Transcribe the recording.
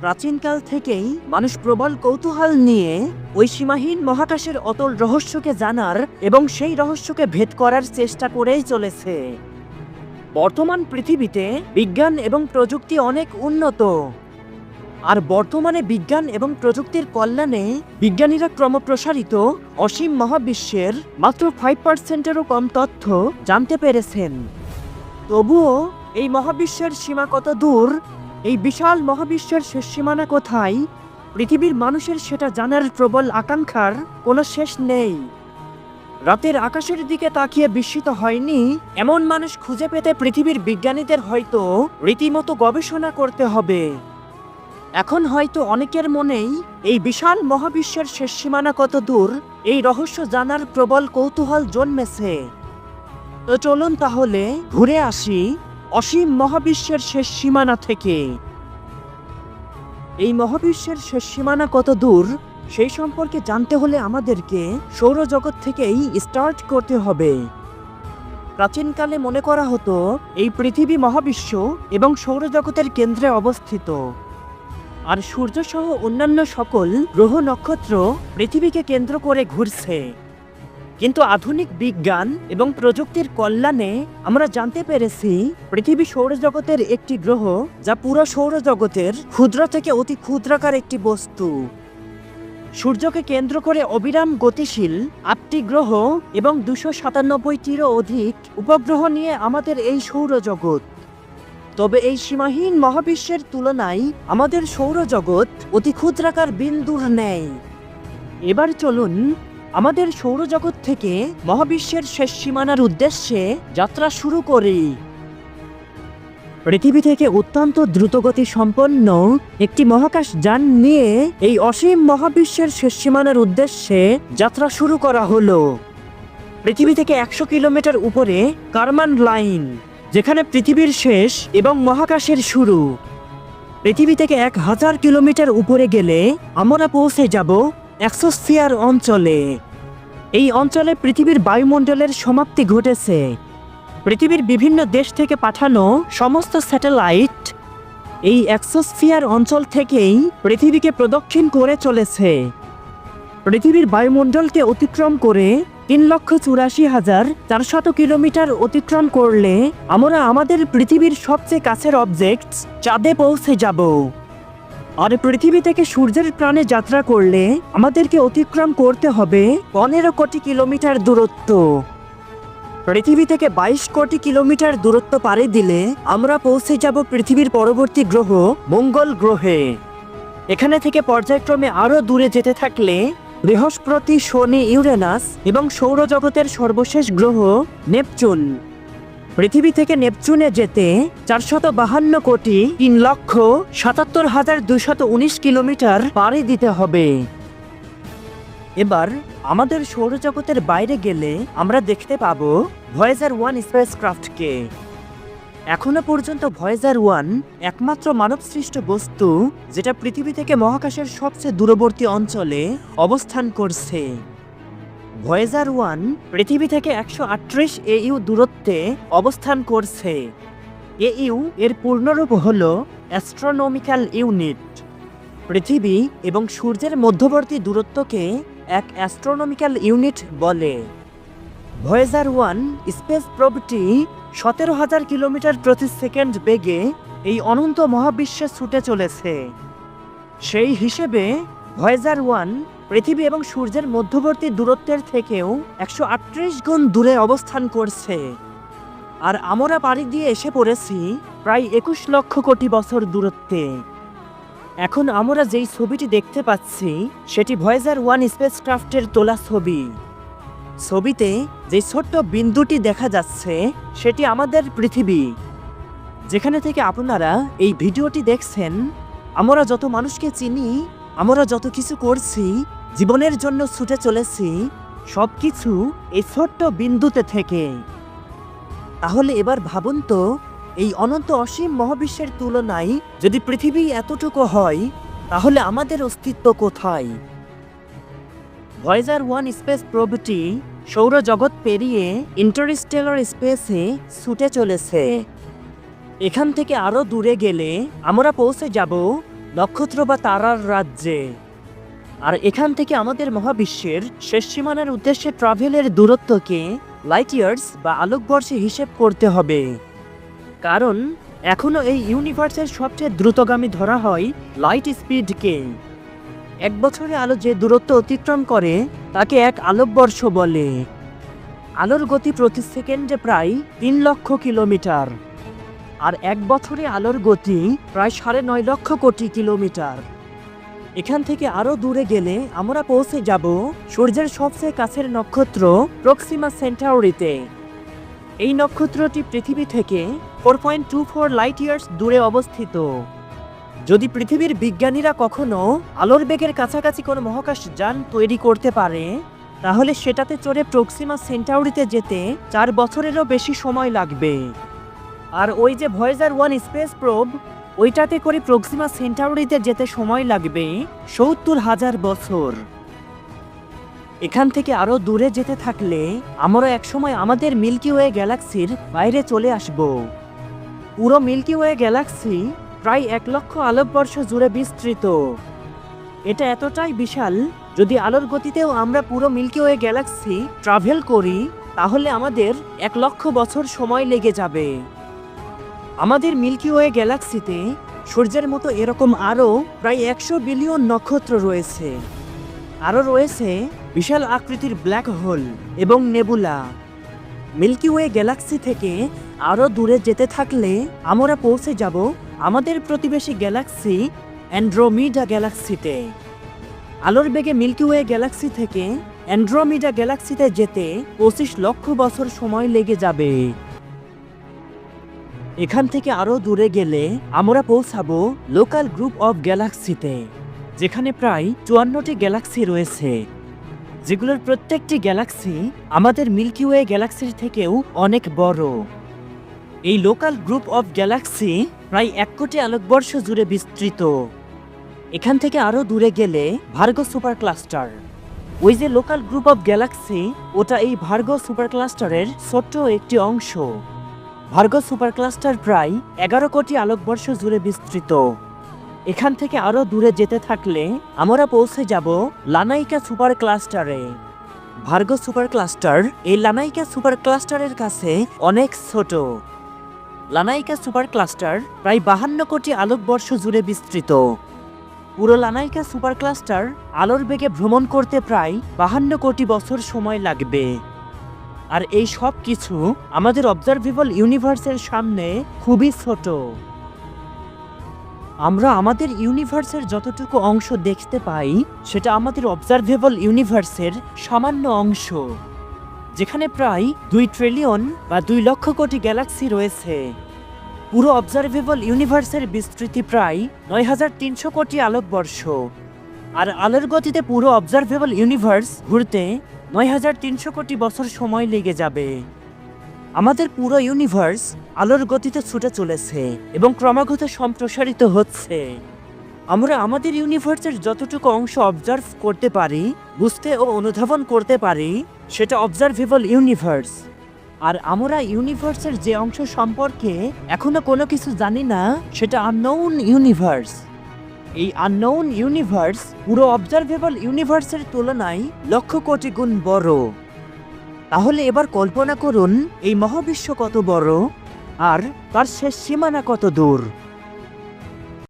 প্রাচীনকাল থেকেই মানুষ প্রবল কৌতূহল নিয়ে ওই সীমাহীন মহাকাশের অতল রহস্যকে জানার এবং সেই রহস্যকে ভেদ করার চেষ্টা করেই চলেছে। বর্তমান পৃথিবীতে বিজ্ঞান এবং প্রযুক্তি অনেক উন্নত। আর বর্তমানে বিজ্ঞান এবং প্রযুক্তির কল্যাণে বিজ্ঞানীরা ক্রমপ্রসারিত অসীম মহাবিশ্বের মাত্র ফাইভ পার্সেন্টেরও কম তথ্য জানতে পেরেছেন। তবুও এই মহাবিশ্বের সীমা কত দূর এই বিশাল মহাবিশ্বের শেষ সীমানা কোথায়? পৃথিবীর মানুষের সেটা জানার প্রবল আকাঙ্ক্ষার কোনো শেষ নেই। রাতের আকাশের দিকে তাকিয়ে বিস্মিত হয়নি এমন মানুষ খুঁজে পেতে পৃথিবীর বিজ্ঞানীদের হয়তো রীতিমতো গবেষণা করতে হবে। এখন হয়তো অনেকের মনেই এই বিশাল মহাবিশ্বের শেষ সীমানা কত দূর, এই রহস্য জানার প্রবল কৌতূহল জন্মেছে। তো চলুন তাহলে ঘুরে আসি। অসীম মহাবিশ্বের শেষ সীমানা থেকে। এই মহাবিশ্বের শেষ সীমানা কত দূর, সেই সম্পর্কে জানতে হলে আমাদেরকে সৌরজগৎ থেকেই স্টার্ট করতে হবে। প্রাচীনকালে মনে করা হতো, এই পৃথিবী মহাবিশ্ব এবং সৌরজগতের কেন্দ্রে অবস্থিত। আর সূর্য সহ অন্যান্য সকল গ্রহ নক্ষত্র পৃথিবীকে কেন্দ্র করে ঘুরছে। কিন্তু আধুনিক বিজ্ঞান এবং প্রযুক্তির কল্যাণে আমরা জানতে পেরেছি পৃথিবী সৌরজগতের একটি গ্রহ যা পুরো সৌরজগতের ক্ষুদ্র থেকে অতি ক্ষুদ্রাকার একটি বস্তু। সূর্যকে কেন্দ্র করে অবিরাম গতিশীল আটটি গ্রহ এবং দুশো সাতানব্বইটিরও অধিক উপগ্রহ নিয়ে আমাদের এই সৌরজগৎ। তবে এই সীমাহীন মহাবিশ্বের তুলনায় আমাদের সৌরজগৎ অতি ক্ষুদ্রাকার বিন্দুর নেয় এবার চলুন আমাদের সৌরজগৎ থেকে মহাবিশ্বের শেষ সীমানার উদ্দেশ্যে যাত্রা শুরু করি। পৃথিবী থেকে অত্যন্ত দ্রুতগতি সম্পন্ন একটি মহাকাশ যান নিয়ে এই অসীম মহাবিশ্বের শেষ সীমানার উদ্দেশ্যে যাত্রা শুরু করা হলো। পৃথিবী থেকে একশো কিলোমিটার উপরে কারমান লাইন, যেখানে পৃথিবীর শেষ এবং মহাকাশের শুরু। পৃথিবী থেকে এক হাজার কিলোমিটার উপরে গেলে আমরা পৌঁছে যাব অ্যাক্সোস্ফিয়ার অঞ্চলে। এই অঞ্চলে পৃথিবীর বায়ুমণ্ডলের সমাপ্তি ঘটেছে। পৃথিবীর বিভিন্ন দেশ থেকে পাঠানো সমস্ত স্যাটেলাইট এই অ্যাক্সোস্ফিয়ার অঞ্চল থেকেই পৃথিবীকে প্রদক্ষিণ করে চলেছে। পৃথিবীর বায়ুমণ্ডলকে অতিক্রম করে তিন লক্ষ চুরাশি হাজার চারশত কিলোমিটার অতিক্রম করলে আমরা আমাদের পৃথিবীর সবচেয়ে কাছের অবজেক্ট চাঁদে পৌঁছে যাব। আর পৃথিবী থেকে সূর্যের প্রাণে যাত্রা করলে আমাদেরকে অতিক্রম করতে হবে পনেরো কোটি কিলোমিটার দূরত্ব। পৃথিবী থেকে বাইশ কোটি কিলোমিটার দূরত্ব পাড়ি দিলে আমরা পৌঁছে যাব পৃথিবীর পরবর্তী গ্রহ মঙ্গল গ্রহে। এখানে থেকে পর্যায়ক্রমে আরও দূরে যেতে থাকলে বৃহস্পতি, শনি, ইউরেনাস এবং সৌরজগতের সর্বশেষ গ্রহ নেপচুন। পৃথিবী থেকে নেপচুনে যেতে চারশত বাহান্ন কোটি তিন লক্ষ সাতাত্তর হাজার দুশত উনিশ কিলোমিটার পাড়ি দিতে হবে। এবার আমাদের সৌরজগতের বাইরে গেলে আমরা দেখতে পাবো ভয়েজার ওয়ান স্পেস ক্রাফটকে এখনও পর্যন্ত ভয়েজার ওয়ান একমাত্র মানবসৃষ্ট বস্তু যেটা পৃথিবী থেকে মহাকাশের সবচেয়ে দূরবর্তী অঞ্চলে অবস্থান করছে। ভয়েজার ওয়ান পৃথিবী থেকে একশো আটত্রিশ এইউ দূরত্বে অবস্থান করছে। এইউ এর পূর্ণরূপ হল অ্যাস্ট্রোনমিক্যাল ইউনিট পৃথিবী এবং সূর্যের মধ্যবর্তী দূরত্বকে এক অ্যাস্ট্রোনমিক্যাল ইউনিট বলে। ভয়েজার ওয়ান স্পেস প্রবটি সতেরো হাজার কিলোমিটার প্রতি সেকেন্ড বেগে এই অনন্ত মহাবিশ্বে ছুটে চলেছে। সেই হিসেবে ভয়েজার ওয়ান পৃথিবী এবং সূর্যের মধ্যবর্তী দূরত্বের থেকেও একশো আটত্রিশ গুণ দূরে অবস্থান করছে। আর আমরা পাড়ি দিয়ে এসে পড়েছি প্রায় একুশ লক্ষ কোটি বছর দূরত্বে। এখন আমরা যেই ছবিটি দেখতে পাচ্ছি, সেটি ভয়েজার ওয়ান স্পেসক্রাফটের তোলা ছবি। ছবিতে যে ছোট্ট বিন্দুটি দেখা যাচ্ছে, সেটি আমাদের পৃথিবী। যেখানে থেকে আপনারা এই ভিডিওটি দেখছেন, আমরা যত মানুষকে চিনি আমরা যত কিছু করছি, জীবনের জন্য ছুটে চলেছি, সব কিছু এই ছোট্ট বিন্দুতে থেকে। তাহলে এবার ভাবুন তো, এই অনন্ত অসীম মহাবিশ্বের তুলনায় যদি পৃথিবী এতটুকু হয়, তাহলে আমাদের অস্তিত্ব কোথায়? ভয়েজার ওয়ান স্পেস প্রভৃতি সৌরজগৎ পেরিয়ে ইন্টারস্টেলার স্পেসে ছুটে চলেছে। এখান থেকে আরও দূরে গেলে আমরা পৌঁছে যাব নক্ষত্র বা তারার রাজ্যে। আর এখান থেকে আমাদের মহাবিশ্বের শেষ সীমানার উদ্দেশ্যে ট্রাভেলের দূরত্বকে লাইট ইয়ার্স বা আলোকবর্ষে হিসেব করতে হবে। কারণ এখনও এই ইউনিভার্সের সবচেয়ে দ্রুতগামী ধরা হয় লাইট স্পিডকে এক বছরে আলো যে দূরত্ব অতিক্রম করে, তাকে এক আলোকবর্ষ বলে। আলোর গতি প্রতি সেকেন্ডে প্রায় তিন লক্ষ কিলোমিটার। আর এক বছরে আলোর গতি প্রায় সাড়ে নয় লক্ষ কোটি কিলোমিটার। এখান থেকে আরও দূরে গেলে আমরা পৌঁছে যাব সূর্যের সবচেয়ে কাছের নক্ষত্র প্রক্সিমা সেন্টাউরিতে। এই নক্ষত্রটি পৃথিবী থেকে four point two four light years দূরে অবস্থিত। যদি পৃথিবীর বিজ্ঞানীরা কখনো আলোর বেগের কাছাকাছি কোনো মহাকাশ যান তৈরি করতে পারে, তাহলে সেটাতে চড়ে প্রক্সিমা সেন্টাউরিতে যেতে চার বছরেরও বেশি সময় লাগবে। আর ওই যে ভয়েজার ওয়ান স্পেস প্রোব ওইটাতে করে প্রক্সিমা সেন্টাউরিতে যেতে সময় লাগবে সত্তর হাজার বছর। এখান থেকে আরও দূরে যেতে থাকলে আমরা একসময় আমাদের মিল্কি ওয়ে গ্যালাক্সির বাইরে চলে আসব। পুরো মিল্কি ওয়ে গ্যালাক্সি প্রায় এক লক্ষ আলোকবর্ষ জুড়ে বিস্তৃত। এটা এতটাই বিশাল, যদি আলোর গতিতেও আমরা পুরো মিল্কি ওয়ে গ্যালাক্সি ট্রাভেল করি, তাহলে আমাদের এক লক্ষ বছর সময় লেগে যাবে। আমাদের মিল্কি ওয়ে গ্যালাক্সিতে সূর্যের মতো এরকম আরও প্রায় একশো বিলিয়ন নক্ষত্র রয়েছে। আরও রয়েছে বিশাল আকৃতির ব্ল্যাক হোল এবং নেবুলা। মিল্কি ওয়ে গ্যালাক্সি থেকে আরও দূরে যেতে থাকলে আমরা পৌঁছে যাব আমাদের প্রতিবেশী গ্যালাক্সি অ্যান্ড্রোমিডা গ্যালাক্সিতে। আলোর বেগে মিল্কি ওয়ে গ্যালাক্সি থেকে অ্যান্ড্রোমিডা গ্যালাক্সিতে যেতে পঁচিশ লক্ষ বছর সময় লেগে যাবে। এখান থেকে আরও দূরে গেলে আমরা পৌঁছাবো লোকাল গ্রুপ অফ গ্যালাক্সিতে যেখানে প্রায় চুয়ান্নটি গ্যালাক্সি রয়েছে। যেগুলোর প্রত্যেকটি গ্যালাক্সি আমাদের মিল্কি ওয়ে গ্যালাক্সির থেকেও অনেক বড়। এই লোকাল গ্রুপ অফ গ্যালাক্সি প্রায় এক কোটি আলোকবর্ষ জুড়ে বিস্তৃত। এখান থেকে আরও দূরে গেলে ভার্গো সুপার ক্লাস্টার ওই যে লোকাল গ্রুপ অফ গ্যালাক্সি ওটা এই ভার্গো সুপার ক্লাস্টারের ছোট্ট একটি অংশ। ভার্গো সুপার ক্লাস্টার প্রায় এগারো কোটি আলোকবর্ষ জুড়ে বিস্তৃত। এখান থেকে আরও দূরে যেতে থাকলে আমরা পৌঁছে যাব লানাইকা সুপার ক্লাস্টারে ভার্গো সুপার ক্লাস্টার এই লানাইকা সুপার ক্লাস্টারের কাছে অনেক ছোট। লানাইকা সুপার ক্লাস্টার প্রায় বাহান্ন কোটি আলোকবর্ষ জুড়ে বিস্তৃত। পুরো লানাইকা সুপার ক্লাস্টার আলোর বেগে ভ্রমণ করতে প্রায় বাহান্ন কোটি বছর সময় লাগবে। আর এই সব কিছু আমাদের অবজারভেবল ইউনিভার্সের সামনে খুবই ছোট। আমরা আমাদের ইউনিভার্সের যতটুকু অংশ দেখতে পাই, সেটা আমাদের অবজারভেবল ইউনিভার্সের সামান্য অংশ, যেখানে প্রায় দুই ট্রিলিয়ন বা দুই লক্ষ কোটি গ্যালাক্সি রয়েছে। পুরো অবজারভেবল ইউনিভার্সের বিস্তৃতি প্রায় নয় হাজার তিনশো কোটি আলোকবর্ষ। আর আলোর গতিতে পুরো অবজারভেবল ইউনিভার্স ঘুরতে নয় হাজার তিনশো কোটি বছর সময় লেগে যাবে। আমাদের পুরো ইউনিভার্স আলোর গতিতে ছুটে চলেছে এবং ক্রমাগত সম্প্রসারিত হচ্ছে। আমরা আমাদের ইউনিভার্সের যতটুকু অংশ অবজার্ভ করতে পারি, বুঝতে ও অনুধাবন করতে পারি, সেটা অবজারভেবল ইউনিভার্স আর আমরা ইউনিভার্সের যে অংশ সম্পর্কে এখনও কোনো কিছু জানি না, সেটা আননোন ইউনিভার্স এই আননোন ইউনিভার্স পুরো অবজারভেবল ইউনিভার্সের তুলনায় লক্ষ কোটি গুণ বড়। তাহলে এবার কল্পনা করুন, এই মহাবিশ্ব কত বড় আর তার শেষ সীমানা কত দূর?